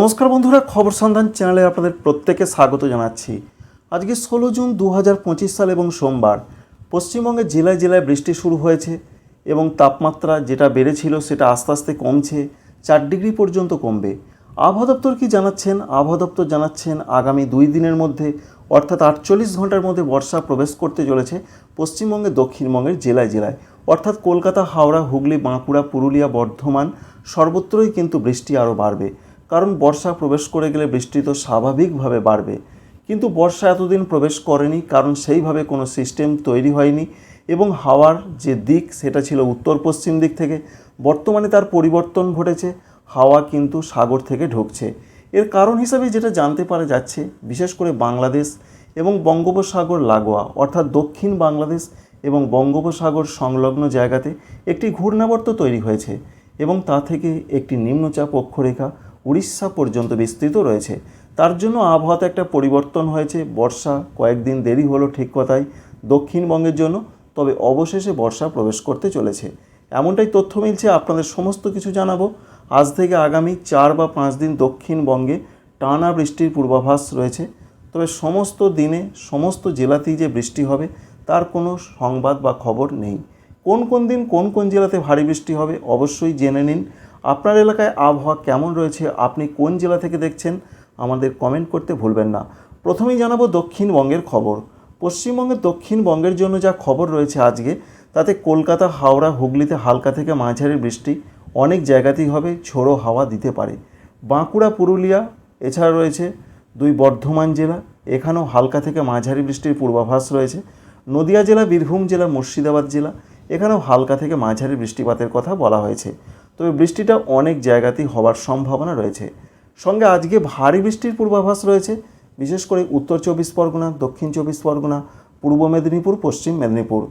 নমস্কার বন্ধুরা, খবর সন্ধান চ্যানেলে আপনাদের প্রত্যেকে স্বাগত জানাচ্ছি। আজকে ষোলো জুন দু হাজার পঁচিশ সাল এবং সোমবার, পশ্চিমবঙ্গে জেলায় জেলায় বৃষ্টি শুরু হয়েছে এবং তাপমাত্রা যেটা বেড়েছিল সেটা আস্তে আস্তে কমছে, চার ডিগ্রি পর্যন্ত কমবে। আবহাওয়া দপ্তর কি জানাচ্ছেন? আবহাওয়া দপ্তর জানাচ্ছেন আগামী দুই দিনের মধ্যে, অর্থাৎ আটচল্লিশ ঘণ্টার মধ্যে বর্ষা প্রবেশ করতে চলেছে পশ্চিমবঙ্গে দক্ষিণবঙ্গের জেলায় জেলায়। অর্থাৎ কলকাতা, হাওড়া, হুগলি, বাঁকুড়া, পুরুলিয়া, বর্ধমান সর্বত্রই কিন্তু বৃষ্টি আরও বাড়বে। কারণ বর্ষা প্রবেশ করে গেলে বৃষ্টি তো স্বাভাবিকভাবে বাড়বে। কিন্তু বর্ষা এতদিন প্রবেশ করেনি, কারণ সেইভাবে কোনো সিস্টেম তৈরি হয়নি এবং হাওয়ার যে দিক সেটা ছিল উত্তর পশ্চিম দিক থেকে, বর্তমানে তার পরিবর্তন ঘটেছে, হাওয়া কিন্তু সাগর থেকে ঢুকছে। এর কারণ হিসাবে যেটা জানতে পারা যাচ্ছে, বিশেষ করে বাংলাদেশ এবং বঙ্গোপসাগর লাগোয়া, অর্থাৎ দক্ষিণ বাংলাদেশ এবং বঙ্গোপসাগর সংলগ্ন জায়গাতে একটি ঘূর্ণাবর্ত তৈরি হয়েছে এবং তা থেকে একটি নিম্নচাপ অক্ষরেখা উড়িষ্যা পর্যন্ত বিস্তৃত রয়েছে। তার জন্য আবহাওয়াতে একটা পরিবর্তন হয়েছে। বর্ষা কয়েকদিন দেরি হলো ঠিক কথাই, দক্ষিণবঙ্গের জন্য, তবে অবশেষে বর্ষা প্রবেশ করতে চলেছে। এমনটাই তথ্য মিলছে, আপনাদের সমস্ত কিছু জানাব। আজ থেকে আগামী চার বা পাঁচ দিন দক্ষিণবঙ্গে টানা বৃষ্টির পূর্বাভাস রয়েছে। তবে সমস্ত দিনে, সমস্ত জেলাতেই যে বৃষ্টি হবে, তার কোনো সংবাদ বা খবর নেই। কোন কোন দিন কোন কোন জেলাতে ভারী বৃষ্টি হবে অবশ্যই জেনে নিন। আপনার এলাকায় আবহাওয়া কেমন রয়েছে, আপনি কোন জেলা থেকে দেখছেন, আমাদের কমেন্ট করতে ভুলবেন না। প্রথমেই জানাব দক্ষিণবঙ্গের খবর। পশ্চিমবঙ্গের দক্ষিণবঙ্গের জন্য যা খবর রয়েছে আজকে, তাতে কলকাতা, হাওড়া, হুগলিতে হালকা থেকে মাঝারি বৃষ্টি, অনেক জায়গাতেই হবে ঝোড়ো হাওয়া দিতে পারে। বাঁকুড়া, পুরুলিয়া, এছাড়া রয়েছে দুই বর্ধমান জেলা, এখানেও হালকা থেকে মাঝারি বৃষ্টির পূর্বাভাস রয়েছে। নদিয়া জেলা, বীরভূম জেলা, মুর্শিদাবাদ জেলা এখানেও হালকা থেকে মাঝারি বৃষ্টিপাতের কথা বলা হয়েছে। তবে বৃষ্টিটা অনেক জায়গাতেই হওয়ার সম্ভাবনা রয়েছে। সঙ্গে আজকে ভারী বৃষ্টির পূর্বাভাস রয়েছে, বিশেষ করে উত্তর চব্বিশ পরগনা, দক্ষিণ চব্বিশ পরগনা, পূর্ব মেদিনীপুর, পশ্চিম মেদিনীপুর।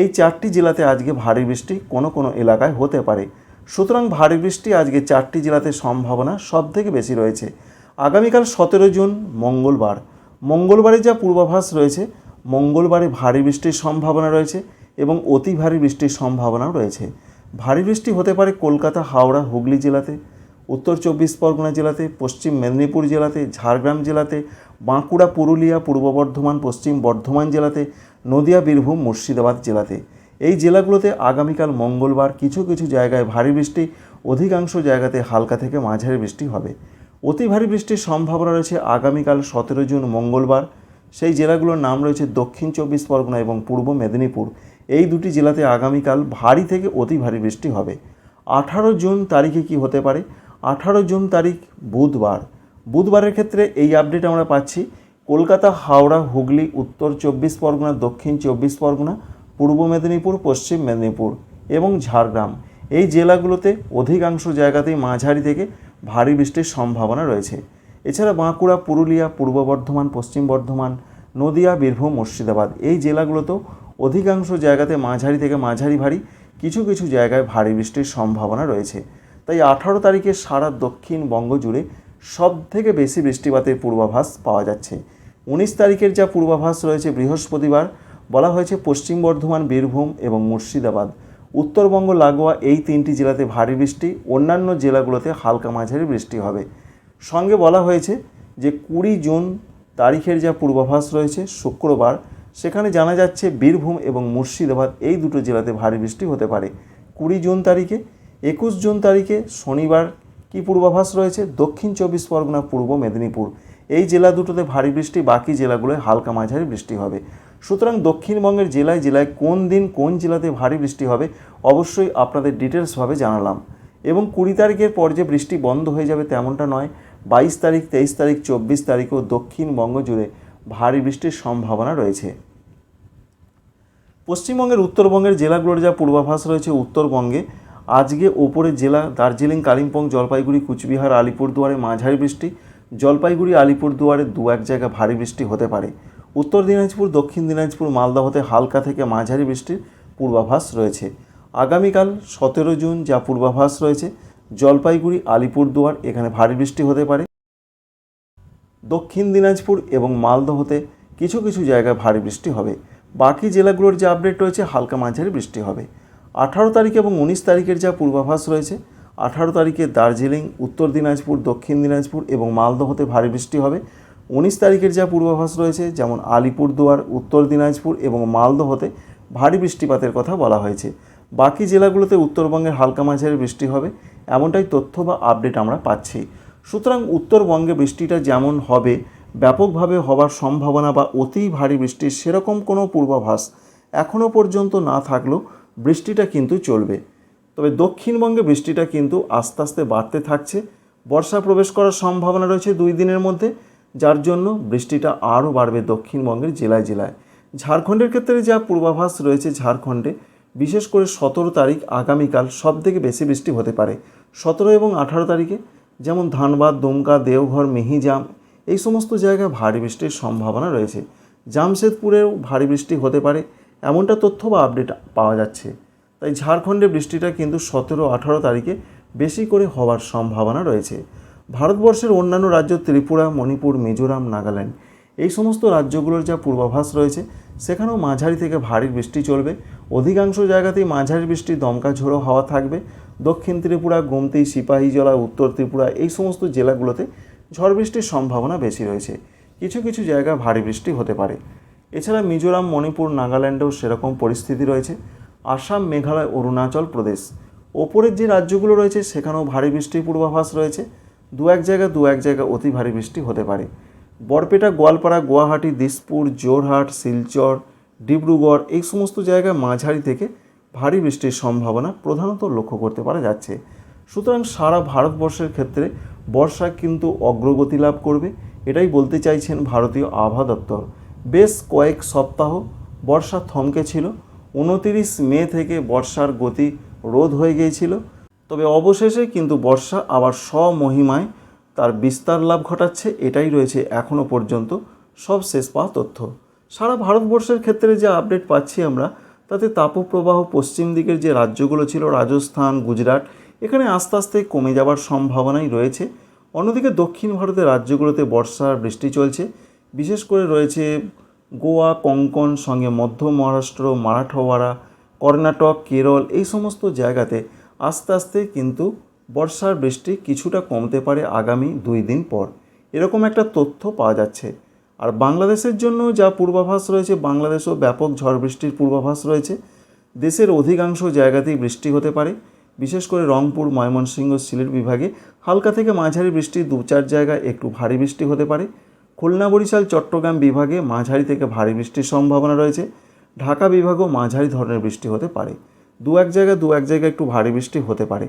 এই চারটি জেলাতে আজকে ভারী বৃষ্টি কোনো কোনো এলাকায় হতে পারে। সুতরাং ভারী বৃষ্টি আজকে চারটি জেলাতে সম্ভাবনা সব থেকে বেশি রয়েছে। আগামীকাল সতেরো জুন, মঙ্গলবার। মঙ্গলবারে যা পূর্বাভাস রয়েছে, মঙ্গলবারে ভারী বৃষ্টির সম্ভাবনা রয়েছে। এবং অতি ভারী বৃষ্টির সম্ভাবনাও রয়েছে। ভারী বৃষ্টি হতে পারে কলকাতা, হাওড়া, হুগলি জেলাতে, উত্তর চব্বিশ পরগনা জেলাতে, পশ্চিম মেদিনীপুর জেলাতে, ঝাড়গ্রাম জেলাতে, বাঁকুড়া, পুরুলিয়া, পূর্ব বর্ধমান, পশ্চিম বর্ধমান জেলাতে, নদিয়া, বীরভূম, মুর্শিদাবাদ জেলাতে। এই জেলাগুলোতে আগামীকাল মঙ্গলবার কিছু কিছু জায়গায় ভারী বৃষ্টি, অধিকাংশ জায়গাতে হালকা থেকে মাঝারি বৃষ্টি হবে। অতি ভারী বৃষ্টির সম্ভাবনা রয়েছে আগামীকাল সতেরো জুন মঙ্গলবার। সেই জেলাগুলোর নাম রয়েছে দক্ষিণ চব্বিশ পরগনা এবং পূর্ব মেদিনীপুর। এই দুটি জেলাতে আগামীকাল ভারী থেকে অতি ভারী বৃষ্টি হবে। আঠারো জুন তারিখে কি হতে পারে? আঠারো জুন তারিখ বুধবার। বুধবারের ক্ষেত্রে এই আপডেট আমরা পাচ্ছি। কলকাতা, হাওড়া, হুগলি, উত্তর চব্বিশ পরগনা, দক্ষিণ চব্বিশ পরগনা, পূর্ব মেদিনীপুর, পশ্চিম মেদিনীপুর এবং ঝাড়গ্রাম। এই জেলাগুলোতে অধিকাংশ জায়গাতেই মাঝারি থেকে ভারী বৃষ্টির সম্ভাবনা রয়েছে। এছাড়া বাঁকুড়া, পুরুলিয়া, পূর্ব বর্ধমান, পশ্চিম বর্ধমান, নদিয়া, বীরভূম, মুর্শিদাবাদ এই জেলাগুলোতেও অধিকাংশ জায়গাতে মাঝারি থেকে মাঝারি ভারী, কিছু কিছু জায়গায় ভারী বৃষ্টির সম্ভাবনা রয়েছে। তাই আঠারো তারিখে সারা দক্ষিণবঙ্গ জুড়ে সব থেকে বেশি বৃষ্টিপাতের পূর্বাভাস পাওয়া যাচ্ছে। উনিশ তারিখের যা পূর্বাভাস রয়েছে বৃহস্পতিবার, বলা হয়েছে পশ্চিম বর্ধমান, বীরভূম এবং মুর্শিদাবাদ। উত্তরবঙ্গ, লাগোয়া এই তিনটি জেলাতে ভারী বৃষ্টি, অন্যান্য জেলাগুলোতে হালকা মাঝারি বৃষ্টি হবে। সঙ্গে বলা হয়েছে যে কুড়ি জুন তারিখের যা পূর্বাভাস রয়েছে, শুক্রবার সেখানে জানা যাচ্ছে বীরভূম এবং মুর্শিদাবাদ এই দুটো জেলাতে ভারী বৃষ্টি হতে পারে। কুড়ি জুন তারিখে, একুশ জুন তারিখে শনিবার কি পূর্বাভাস রয়েছে? দক্ষিণ চব্বিশ পরগনা, পূর্ব মেদিনীপুর। এই জেলা দুটোতে ভারী বৃষ্টি, বাকি জেলাগুলোয় হালকা মাঝারি বৃষ্টি হবে। সুতরাং দক্ষিণবঙ্গের জেলায় জেলায় কোন দিন কোন জেলাতে ভারী বৃষ্টি হবে অবশ্যই আপনাদের ডিটেলসভাবে জানালাম। এবং কুড়ি তারিখের পর যে বৃষ্টি বন্ধ হয়ে যাবে তেমনটা নয়, বাইশ তারিখ, তেইশ তারিখ, চব্বিশ তারিখেও দক্ষিণবঙ্গ জুড়ে ভারী বৃষ্টির সম্ভাবনা রয়েছে। পশ্চিমবঙ্গের উত্তরবঙ্গের জেলাগুলোর যা পূর্বাভাস রয়েছে উত্তরবঙ্গে, আজকে ওপরের জেলা দার্জিলিং, কালিম্পং, জলপাইগুড়ি, কুচবিহার, আলিপুরদুয়ারে মাঝারি বৃষ্টি, জলপাইগুড়ি, আলিপুরদুয়ারে দু এক জায়গা ভারী বৃষ্টি হতে পারে। উত্তর দিনাজপুর, দক্ষিণ দিনাজপুর, মালদহতে হালকা থেকে মাঝারি বৃষ্টির পূর্বাভাস রয়েছে। আগামীকাল সতেরো জুন যা পূর্বাভাস রয়েছে, জলপাইগুড়ি, আলিপুরদুয়ার এখানে ভারী বৃষ্টি হতে পারে। দক্ষিণ দিনাজপুর এবং মালদহতে কিছু কিছু জায়গায় ভারী বৃষ্টি হবে। বাকি জেলাগুলোর যে আপডেট রয়েছে, হালকা মাঝারি বৃষ্টি হবে। আঠারো তারিখ এবং উনিশ তারিখের যা পূর্বাভাস রয়েছে, আঠারো তারিখে দার্জিলিং, উত্তর দিনাজপুর, দক্ষিণ দিনাজপুর এবং মালদহতে ভারী বৃষ্টি হবে। উনিশ তারিখের যা পূর্বাভাস রয়েছে, যেমন আলিপুরদুয়ার, উত্তর দিনাজপুর এবং মালদহতে ভারী বৃষ্টিপাতের কথা বলা হয়েছে। বাকি জেলাগুলোতে উত্তরবঙ্গের হালকা মাঝারি বৃষ্টি হবে, এমনটাই তথ্য বা আপডেট আমরা পাচ্ছি। সুতরাং উত্তরবঙ্গে বৃষ্টিটা যেমন হবে, ব্যাপকভাবে হওয়ার সম্ভাবনা বা অতি ভারী বৃষ্টির সেরকম কোনো পূর্বাভাস এখনও পর্যন্ত না থাকলেও বৃষ্টিটা কিন্তু চলবে। তবে দক্ষিণবঙ্গে বৃষ্টিটা কিন্তু আস্তে আস্তে বাড়তে থাকছে। বর্ষা প্রবেশ করার সম্ভাবনা রয়েছে দুই দিনের মধ্যে, যার জন্য বৃষ্টিটা আরও বাড়বে দক্ষিণবঙ্গের জেলায় জেলায়। ঝাড়খণ্ডের ক্ষেত্রে যা পূর্বাভাস রয়েছে ঝাড়খণ্ডে, বিশেষ করে সতেরো তারিখ আগামীকাল সব থেকে বেশি বৃষ্টি হতে পারে। সতেরো এবং আঠারো তারিখে যেমন ধানবাদ, দুমকা, দেওঘর, মিহিজাম, এই সমস্ত জায়গায় ভারী বৃষ্টির সম্ভাবনা রয়েছে। জামশেদপুরেও ভারী বৃষ্টি হতে পারে, এমনটা তথ্য বা আপডেট পাওয়া যাচ্ছে। তাই ঝাড়খণ্ডে বৃষ্টিটা কিন্তু সতেরো, আঠারো তারিখে বেশি করে হওয়ার সম্ভাবনা রয়েছে। ভারতবর্ষের অন্যান্য রাজ্য ত্রিপুরা, মণিপুর, মিজোরাম, নাগাল্যান্ড, এই সমস্ত রাজ্যগুলোর যা পূর্বাভাস রয়েছে, সেখানেও মাঝারি থেকে ভারী বৃষ্টি চলবে। অধিকাংশ জায়গাতেই মাঝারি বৃষ্টি দমকা ঝোড়ো হাওয়া থাকবে। দক্ষিণ ত্রিপুরা, গোমতি সিপাহীজলা উত্তর ত্রিপুরা এই সমস্ত জেলাগুলোতে ঝড় বৃষ্টির সম্ভাবনা বেশি রয়েছে। কিছু কিছু জায়গা ভারী বৃষ্টি হতে পারে। এছাড়া মিজোরাম, মণিপুর, নাগাল্যান্ডেও সেরকম পরিস্থিতি রয়েছে। আসাম, মেঘালয়, অরুণাচল প্রদেশ ওপরের যে রাজ্যগুলো রয়েছে সেখানেও ভারী বৃষ্টির পূর্বাভাস রয়েছে। দু এক জায়গা, দু এক জায়গা অতি ভারী বৃষ্টি হতে পারে। বরপেটা, গোয়ালপাড়া, গুয়াহাটি, দিসপুর জোরহাট শিলচর, ডিব্রুগড় এই সমস্ত জায়গায় মাঝারি থেকে ভারী বৃষ্টির সম্ভাবনা প্রধানত লক্ষ্য করতে পারা যাচ্ছে। সুতরাং সারা ভারতবর্ষের ক্ষেত্রে বর্ষা কিন্তু অগ্রগতি লাভ করবে, এটাই বলতে চাইছেন ভারতীয় আবহাওয়া দপ্তর। বেশ কয়েক সপ্তাহ বর্ষা থমকে ছিল, উনতিরিশ মে থেকে বর্ষার গতি রোধ হয়ে গিয়েছিল, তবে অবশেষে কিন্তু বর্ষা আবার স্বমহিমায় তার বিস্তার লাভ ঘটাচ্ছে, এটাই রয়েছে এখনও পর্যন্ত সব শেষ পাওয়া তথ্য। সারা ভারতবর্ষের ক্ষেত্রে যে আপডেট পাচ্ছি আমরা তাতে তাপপ্রবাহ পশ্চিম দিকের যে রাজ্যগুলো ছিল, রাজস্থান, গুজরাট, এখানে আস্তে আস্তে কমে যাওয়ার সম্ভাবনাই রয়েছে। অন্যদিকে দক্ষিণ ভারতের রাজ্যগুলোতে বর্ষার বৃষ্টি চলছে। বিশেষ করে রয়েছে গোয়া, কঙ্কন, সঙ্গে মধ্য মহারাষ্ট্র, মারাঠওয়াড়া, কর্ণাটক, কেরল, এই সমস্ত জায়গাতে আস্তে আস্তে কিন্তু বর্ষার বৃষ্টি কিছুটা কমতে পারে আগামী দুই দিন পর। এরকম একটা তথ্য পাওয়া যাচ্ছে। আর বাংলাদেশের জন্য যা পূর্বাভাস রয়েছে, বাংলাদেশেও ব্যাপক ঝড় বৃষ্টির পূর্বাভাস রয়েছে। দেশের অধিকাংশ জায়গাতেই বৃষ্টি হতে পারে। বিশেষ করে রংপুর, ময়মনসিংহ, সিলেট বিভাগে হালকা থেকে মাঝারি বৃষ্টি দু চার জায়গায় একটু ভারী বৃষ্টি হতে পারে। খুলনা, বরিশাল, চট্টগ্রাম বিভাগে মাঝারি থেকে ভারী বৃষ্টির সম্ভাবনা রয়েছে। ঢাকা বিভাগেও মাঝারি ধরনের বৃষ্টি হতে পারে। দু এক জায়গায় দু এক জায়গায় একটু ভারী বৃষ্টি হতে পারে।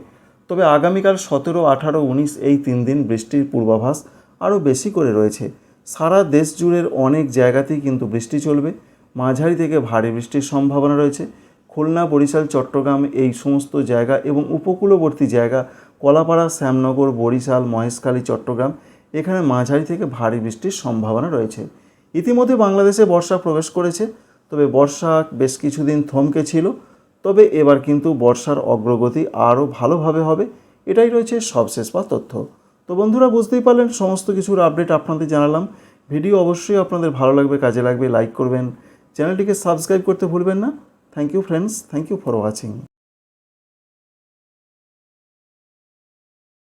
তবে আগামীকাল সতেরো, আঠারো, উনিশ এই তিন দিন বৃষ্টির পূর্বাভাস আরও বেশি করে রয়েছে। সারা দেশ জুড়ের অনেক জায়গাতেই কিন্তু বৃষ্টি চলবে। মাঝারি থেকে ভারী বৃষ্টির সম্ভাবনা রয়েছে। খুলনা, বরিশাল, চট্টগ্রাম এই সমস্ত জায়গা এবং উপকূলবর্তী জায়গা কলাপাড়া, শ্যামনগর, বরিশাল, মহেশখালী, চট্টগ্রাম এখানে মাঝারি থেকে ভারী বৃষ্টির সম্ভাবনা রয়েছে। ইতিমধ্যে বাংলাদেশে বর্ষা প্রবেশ করেছে, তবে বর্ষা বেশ কিছুদিন থমকে ছিল, তবে এবার কিন্তু বর্ষার অগ্রগতি আরও ভালোভাবে হবে, এটাই রয়েছে সবশেষ বা তথ্য। তো বন্ধুরা বুঝতেই পারলেন, সমস্ত কিছুর আপডেট আপনাদের জানালাম। ভিডিও অবশ্যই আপনাদের ভালো লাগবে, কাজে লাগবে লাইক করবেন। চ্যানেলটিকে সাবস্ক্রাইব করতে ভুলবেন না। Thank you friends thank you for watching